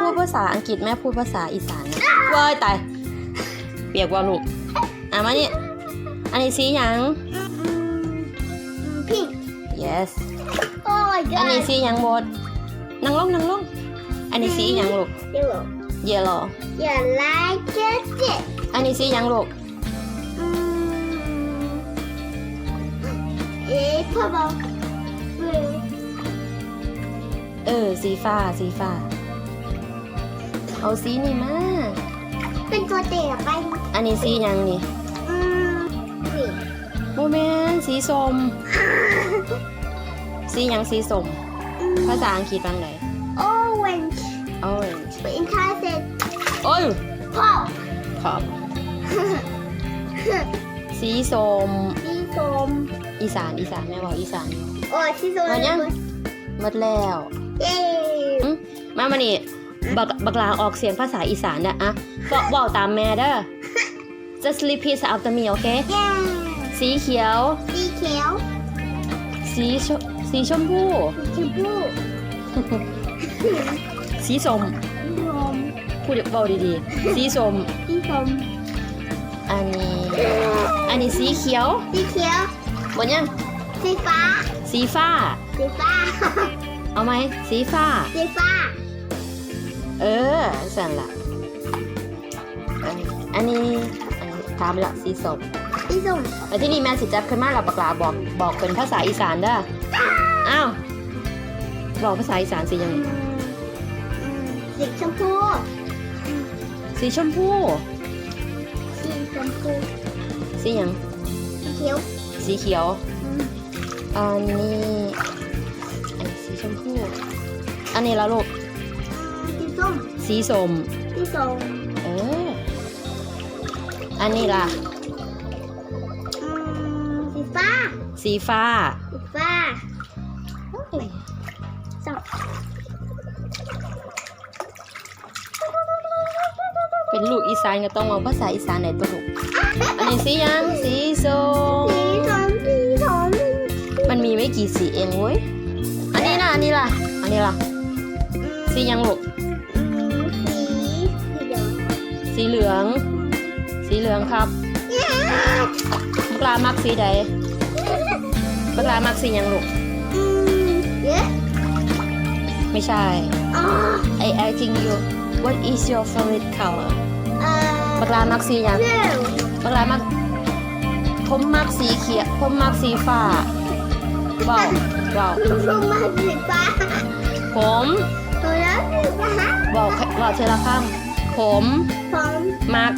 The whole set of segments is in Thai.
พูดภาษาอังกฤษแม่พูดภาษาอีสานนะว้ายตาย เปียกว่าลูกอะมานี่อันนี้สีหยังพิง yes โอ้ยอันนี้สีหยังบดนั่งลงนั่งลงอันนี้สีหยังลูกเดี๋ยว yellow อย่าไล่เจ๊เจ๊อันนี้สีหยังลูกอืมเอ๊ะพ่อบอกเออเออสีฟ้าสีฟ้า เอาสีนี่มา เป็นตัวเตะไปอันนี้สีหยังนี่อืมนี่โมแมนสีส้ม สีหยังสีส้มภาษาอังกฤษบ้างไหนโอเวนจ์ orange เป็นท่าเสร็จโอ้ยพ่อขอบ สีส้ม สีส้มอีสานอีสานแม่บอกอีสาน โอ้ยสีส้มมายัง หมดแล้วเย้ อืมมามานี่ บักบักลาออกเสียงภาษาอีสานนะอะบอกบอกตามแม่เด้อ just repeat after me โอเคเย้สีเขียว สีเขียว สีชสีชมพูสีชมพูสีส้มสีส้มพูดเบาดีๆ สีส้มสีส้มอันนี้ อันนี้สีเขียว สีเขียวหมดยังสีฟ้า สีฟ้า สีฟ้า เอาไหม สีฟ้า สีฟ้า เออสั่นละอันนี้อันนี้อันนี้ตามละสีส้มสีส้มแล้วที่นี่แม่สิจับขึ้นมาเราบักลาบอกบอกเป็นภาษาอีสานเด้ออ้าวบอกภาษาอีสานสิยังไงอืมสีชมพูสีชมพูสีชมพูสีหยังสีเขียวสีเขียวอืมอันนี้อันนี้สีชมพูอันนี้ละลูก สีส้มสีส้มสีส้มเอออันนี้ล่ะ อืมสีฟ้าสีฟ้าสีฟ้าส้มเป็นลูกอีสานก็ต้องเอาภาษาอีสานไหนตัวลูกอันนี้สีหยังสีส้มสีส้มสีส้มมันมีไม่กี่สีเองเว้ยอันนี้ล่ะอันนี้ล่ะอันนี้ล่ะสีหยังลูกอืมสีสีเหลือง สีเหลือง สีเหลืองครับบักลามักสีใดบักลามักสีหยังลูกอืมเยอะไม่ใช่อ๋อ I asking you what is your favorite color เอ่อบักลามักสีหยังเร็วบักลามักผมมักสีเขียวผมมักสีฟ้าว้าวว้าวลูกลงมาสีฟ้าผมตัวแล้วสีฟ้าบอกบอกเชลคำ ผมผมมัก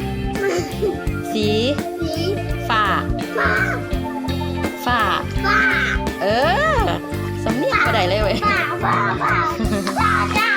สีสีฟ้าฟ้าฟ้าฟ้าเออสำเนียงก็ได้เลยเว้ย ฟ้าฟ้าฟ้าฟ้าฟ้า